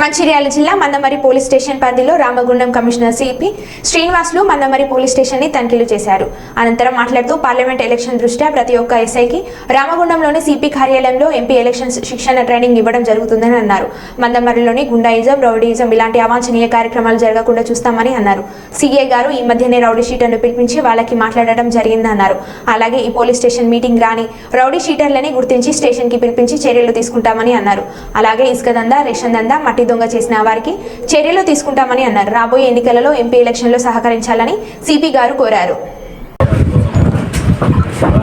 మంచిర్యాల జిల్లా Mandamarri police station పరిధిలో Ramagundam commissioner C P Srinivasulu Mandamarri police స్టేషన్ని తనిఖీలు చేశారు. అనంతరం మాట్లాడుతూ పార్లమెంట్ ఎలక్షన్ దృష్ట్యా ప్రతి ఒక్క ఎస్ఐకి రామగుండంలోని సిపి కార్యాలయంలో ఎంపీ ఎలక్షన్స్ శిక్షణ ట్రైనింగ్ ఇవ్వడం జరుగుతుందని అన్నారు. మందమరిలోని గుండాయిజం రౌడీయిజం ఇలాంటి అవాంఛనీయ కార్యక్రమాలు జరగకుండా చూస్తామని అన్నారు. సీఏ గారు ఈ మధ్యనే రౌడీ షీటర్ను పిలిపించి వాళ్ళకి మాట్లాడడం జరిగిందన్నారు అలాగే ఈ పోలీస్ స్టేషన్ మీటింగ్ రాని రౌడీ షీటర్లని గుర్తించి స్టేషన్కి పిలిపించి చర్యలు తీసుకుంటామని అన్నారు. అలాగే ఇసుక దందా రేషన్ దందా మట్టి దొంగ చేసిన వారికి చర్యలు తీసుకుంటామని అన్నారు. రాబోయే ఎన్నికలలో ఎంపీ ఎలక్షన్లో సహకరించాలని సిపి గారు కోరారు.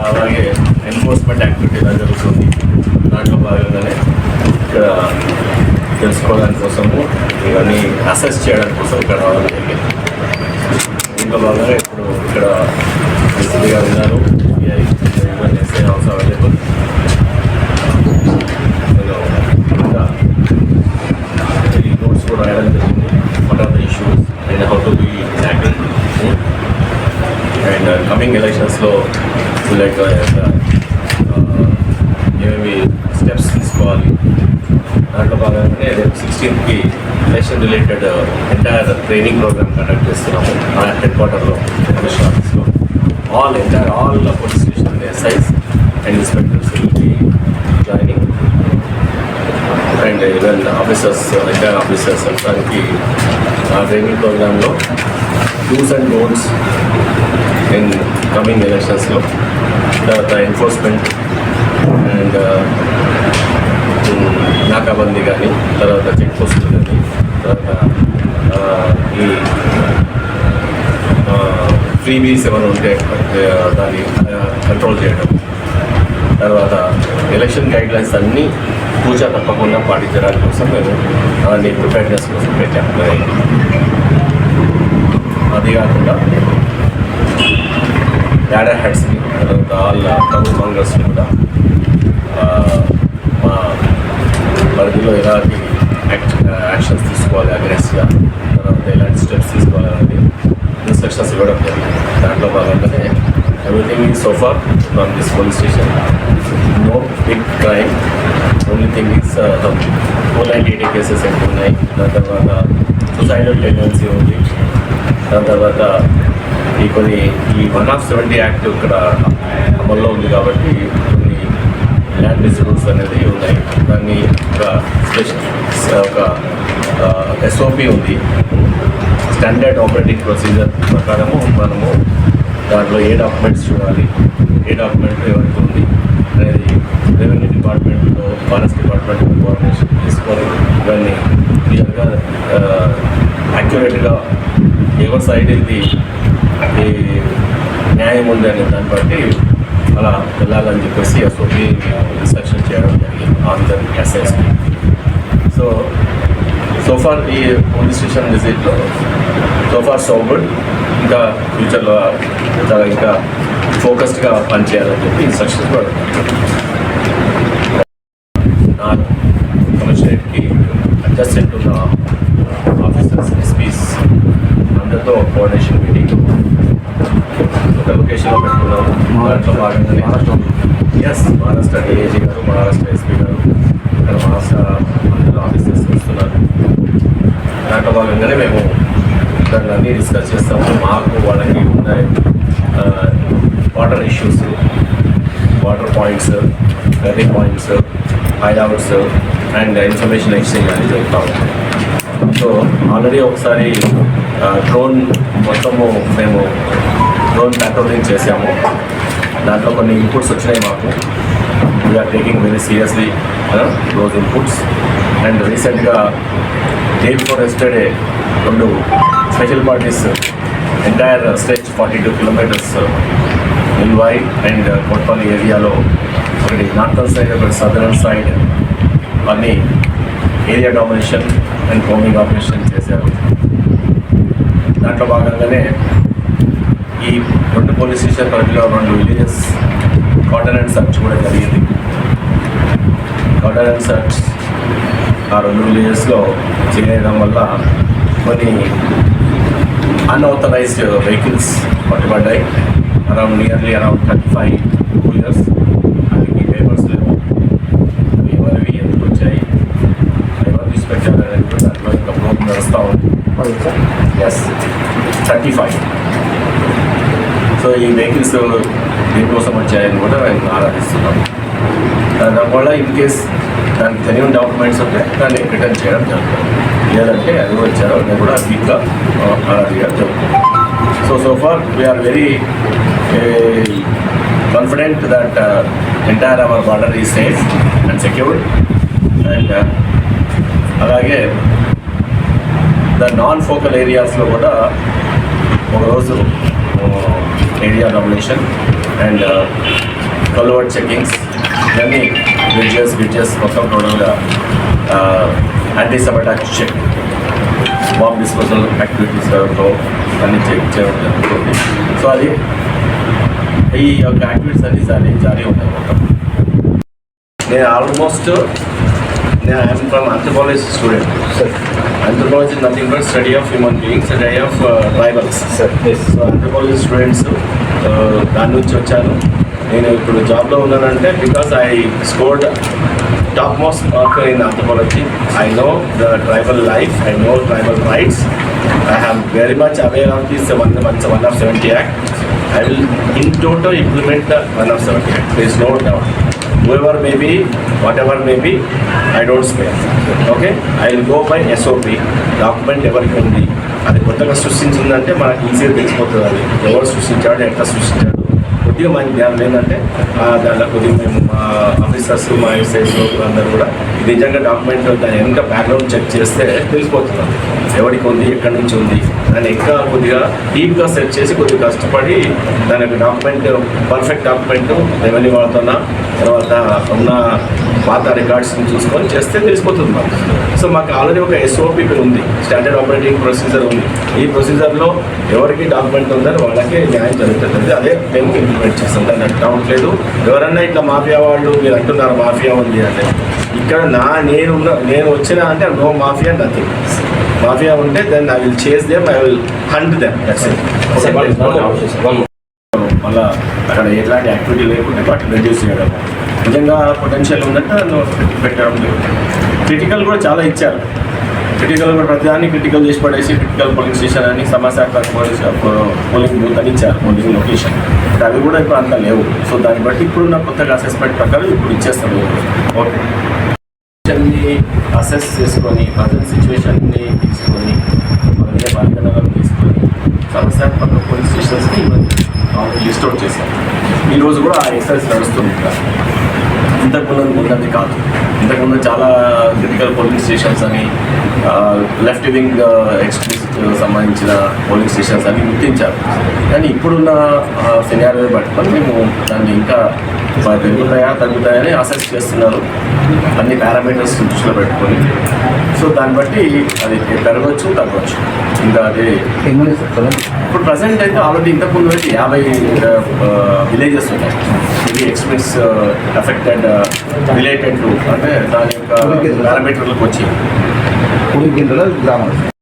అలాగే ఎన్ఫోర్స్మెంట్ యాక్టివిటీ ఎలా జరుగుతుంది. దాంట్లో భాగంగానే ఇక్కడ తెలుసుకోవడానికి కోసము ఇవన్నీ అసెస్ చేయడానికి కోసం ఇక్కడ రావడం జరిగింది. దీంట్లో భాగంగా ఇప్పుడు ఇక్కడ ఎస్పీ గారు ఉన్నారు సిఐ ఎస్ఐ హౌస్ అవైలబుల్ ఇంకా ఈ నోట్స్ కూడా రాయడం జరిగింది what are the issues and how to be acting and coming ఎలక్షన్స్లో లైక్ ఏమేమి స్టెప్స్ తీసుకోవాలి దాంట్లో భాగంగానే రేపు సిక్స్టీన్త్కి election related entire training program conduct చేస్తున్నాము మన హెడ్ క్వార్టర్లో కమిషన్ ఆఫీస్లో all entire all police station SIs and inspectors joining and even officers entire officers దానికి ఆ ట్రైనింగ్ ప్రోగ్రాంలో డూస్ అండ్ డోన్స్ కమింగ్ ఎలక్షన్స్లో తర్వాత ఎన్ఫోర్స్మెంట్ అండ్ నాకాబందీ కానీ తర్వాత చెక్ పోస్టులు కానీ తర్వాత uh, ఈ uh, ఈ ఫ్రీబీస్ ఏమైనా ఉంటే uh, దాన్ని కంట్రోల్ చేయడం. తర్వాత ఎలక్షన్ గైడ్లైన్స్ అన్నీ పూజా తప్పకుండా పాటించడానికి కోసం మేము అవన్నీ ప్రిపేర్నెస్ కోసం పెట్టాము అది కాకుండా డాడా హెడ్స్ని తర్వాత వాళ్ళ టౌన్ మంగర్స్ని కూడా ఆ, మా పరిధిలో ఎలాంటి యాక్ట్ యాక్షన్స్ తీసుకోవాలి అగ్రెస్గా తర్వాత ఎలాంటి స్టెప్స్ తీసుకోవాలి అనేది ఇన్స్ట్రక్షన్స్ ఇవ్వడం జరిగింది. దాంట్లో భాగంగానే everything is so far from this police station no big crime only thing is four ninety eighty cases ఎక్కువ ఉన్నాయి దాని తర్వాత సూసైడల్ టెండెన్సీ ఉంది. దాని తర్వాత ఈ కొన్ని ఈ వన్ ఆఫ్ సెవెంటీ యాక్ట్ ఇక్కడ అమల్లో ఉంది కాబట్టి కొన్ని ల్యాండ్ డిస్ప్యూట్స్ అనేది ఉన్నాయి. దాన్ని ఒక స్పెషల్ ఒక ఎస్ఓపి ఉంది. స్టాండర్డ్ ఆపరేటింగ్ ప్రొసీజర్ ప్రకారము మనము దాంట్లో ఏ డాక్యుమెంట్స్ చూడాలి ఏ డాక్యుమెంట్ ఎవరికి ఉంది అనేది రెవెన్యూ డిపార్ట్మెంట్లో ఫారెస్ట్ డిపార్ట్మెంట్ కోఆర్డినేషన్ తీసుకొని దాన్ని క్లియర్గా యాక్యురేట్గా ఎవరి సైడ్ ఇది ఉంది అనే దాన్ని బట్టి అలా వెళ్ళాలని చెప్పేసి ఎస్ఓపి ఇన్స్ట్రక్షన్ చేయడం జరిగింది on the S S P so so far ఈ పోలీస్ స్టేషన్ విజిట్లో సోఫార్ సో గుడ్ ఇంకా ఫ్యూచర్లో చాలా ఇంకా ఫోకస్డ్గా పనిచేయాలని చెప్పి ఇన్స్ట్రక్షన్స్ కూడా నా కమిషనరేట్కి అడ్జస్టెంట్ ఉన్న ఆఫీసర్స్ ఎస్పీస్ అందరితో కోఆర్డినేషన్ మీటింగ్ ఒక లొకేషన్లో పెట్టుకున్నాము దాంట్లో భాగంగానే ఎస్ మహారాష్ట్ర డిఏజీ గారు మహారాష్ట్ర ఎస్పీ గారు ఇక్కడ మహారాష్ట్ర అందరూ ఆఫీసర్స్ వస్తున్నారు దాంట్లో భాగంగానే మేము దాన్ని అన్నీ డిస్కస్ చేస్తాము మాకు వాళ్ళకి ఉన్న water issues water points very points హైలవర్స్ and information exchange అనేది జరుగుతూ సో ఆల్రెడీ ఒకసారి డ్రోన్ మొత్తము మేము డ్రోన్ కంట్రోలింగ్ చేసాము దాంట్లో కొన్ని ఇన్పుట్స్ వచ్చినాయి మాకు. We're taking very seriously those inputs and రీసెంట్గా డే బిఫోర్ ఎస్టర్డే రెండు special parties entire stretch forty two kilometres Nilwai and Kotpalli ఏరియాలో ఒకటి నార్థన్ సైడ్ ఒకటి సదరన్ సైడ్ అన్ని area domination and combing operation చేశారు. దాంట్లో భాగంగానే ఈ రెండు పోలీస్ స్టేషన్ పరిధిలో రెండు విలేజెస్ కాటన్ అండ్ సర్చ్ కూడా జరిగింది. కాటన్ సర్చ్ ఆ రెండు విలేజెస్లో చేయడం వల్ల కొన్ని unauthorised vehicles పట్టుబడ్డాయి. Around nearly around thirty five two years అవి పేపర్స్ లేవు. అవి ఎవరివి ఎందుకు వచ్చాయి? ఎవరు తీసి ఇచ్చారనేది కూడా దాంట్లో ఇంకా ప్రోగ్రామ్ నడుస్తూ ఉంది. ఎస్ థర్టీ ఫైవ్ సో ఈ వెహికల్స్ దీనికోసం వచ్చాయని కూడా మేము ఆరాధిస్తున్నాం దానివల్ల ఇన్ కేస్ దానికి తెలియని డాక్యుమెంట్స్ ఉంటే దాన్ని రిటర్న్ చేయడం జరుగుతుంది. లేదంటే అది వచ్చారో నేను కూడా వీక్గా ఆరాధిగా జరుగుతుంది so so far we're very confident that entire our border is safe and secured and అలాగే ద నాన్ ఫోకల్ ఏరియాస్లో కూడా ఒకరోజు area domination and culvert checkings ఇవన్నీ బ్రిడ్జెస్ బ్రిడ్జెస్ మొత్తం టోటల్గా anti sabotage check bomb disposal activities అన్ని check చేయడం జరుగుతుంది సో అది ఈ యొక్క యాక్టివిటీస్ అన్ని జారీ జారీ ఉన్నాయి మొత్తం. నేను ఆల్మోస్ట్ నేను I'm from anthropology student anthropology nothing but study of human beings study of tribals so anthropology students uh, దాని నుంచి వచ్చాను. నేను ఇప్పుడు జాబ్లో ఉన్నానంటే because I scored top most mark in anthropology I know the tribal life I know tribal rights I have very much aware of this one one one of seventy act I will in total implement the one of seventy act. There is no doubt. Whoever may be, whatever may be, I don't spare. Okay? I will go by SOP. Document ఎవరికి ఉంది అది కొత్తగా సృష్టించిందంటే మనకి ఈజీగా తెలిసిపోతుంది అది ఎవరు సృష్టించాడు ఎట్లా సృష్టించాడు కొద్దిగా మనకి జ్ఞానం ఏంటంటే దాంట్లో కొద్దిగా మేము మా ఆఫీసర్స్ మా ఎస్ఐస్ అందరూ కూడా నిజంగా డాక్యుమెంట్ దాని ఎంత బ్యాక్గ్రౌండ్ చెక్ చేస్తే తెలిసిపోతున్నాం ఎవరికి ఉంది ఎక్కడి నుంచి ఉంది దాన్ని ఇంకా కొద్దిగా డీప్గా సెర్చ్ చేసి కొద్దిగా కష్టపడి దాని యొక్క డాక్యుమెంట్ పర్ఫెక్ట్ డాక్యుమెంట్ రెవెన్యూ వాడుతున్నా తర్వాత ఉన్న పాత రికార్డ్స్ని చూసుకొని చేస్తే తెలిసిపోతుంది మాకు. సో మాకు ఆల్రెడీ ఒక ఎస్ఓపి ఉంది. స్టాండర్డ్ ఆపరేటింగ్ ప్రొసీజర్ ఉంది. ఈ ప్రొసీజర్లో ఎవరికి డాక్యుమెంట్ ఉందని వాళ్ళకే న్యాయం జరుగుతుంది. అదే మేము ఇంప్లిమెంట్ చేస్తాం. దాన్ని డౌట్ లేదు. ఎవరన్నా ఇట్లా మాఫియా వాళ్ళు మీరు అంటున్నారు మాఫియా ఉంది అంటే ఇక్కడ నా నేను ఉన్న- నేను వచ్చిన అంటే నో మాఫియా నథింగ్ మాఫియా ఉంటే then I will chase them I will hunt them మళ్ళీ అక్కడ ఎలాంటి యాక్టివిటీ లేకుండా వాటిని రెడ్యూస్ చేయడం నిజంగా పొటెన్షియల్ ఉందంటే దాన్ని పెట్టడం లేదు క్రిటికల్ కూడా చాలా ఇచ్చారు. క్రిటికల్ కూడా ప్రతిదాన్ని క్రిటికల్ చేసి పడేసి క్రిటికల్ పోలింగ్ స్టేషన్ అని సమస్యాత్మక పోలీస్ పోలింగ్ బూత్ అని ఇచ్చారు పోలింగ్ లొకేషన్ బట్ అవి కూడా ఇప్పుడు అంత లేవు. సో దాన్ని బట్టి ఇప్పుడున్న కొత్తగా అసెస్మెంట్ ప్రకారం ఇప్పుడు ఇచ్చేస్తాను ఓకే అసెస్ చేసుకొని ప్రజెంట్ సిచ్యువేషన్ని తీసుకొని అలాగే పరిగణనలు తీసుకొని సమస్యాత్మక పోలీస్ స్టేషన్స్ని లిస్ట్ అవుట్ చేశాం ఈరోజు కూడా ఆ ఎక్సర్సైజ్ నడుస్తుంది ఇంకా ఇంతకుముందు ఉన్నది కాదు. ఇంతకుముందు చాలా క్రిటికల్ పోలింగ్ స్టేషన్స్ అని లెఫ్ట్ వింగ్ ఎక్స్ట్రీమిస్ట్ సంబంధించిన పోలింగ్ స్టేషన్స్ అని గుర్తించారు. కానీ ఇప్పుడున్న సినారియో పట్టుకొని మేము దాన్ని ఇంకా పెరుగుతాయా తగ్గుతాయని అసెస్ చేస్తున్నారు. అన్ని పారామీటర్స్ దృష్టిలో పెట్టుకొని. సో దాన్ని బట్టి అది పెరగవచ్చు తగ్గవచ్చు ఇంకా అది ఇప్పుడు ప్రజెంట్ అయితే ఆల్రెడీ ఇంతకుముందు అయితే యాభై విలేజెస్ ఉన్నాయి. ఇది ఎక్స్పెన్స్ ఎఫెక్టెడ్ రిలేటెడ్ టు అంటే దాని యొక్క పారామీటర్లకు వచ్చి. గింజల గ్రామాలు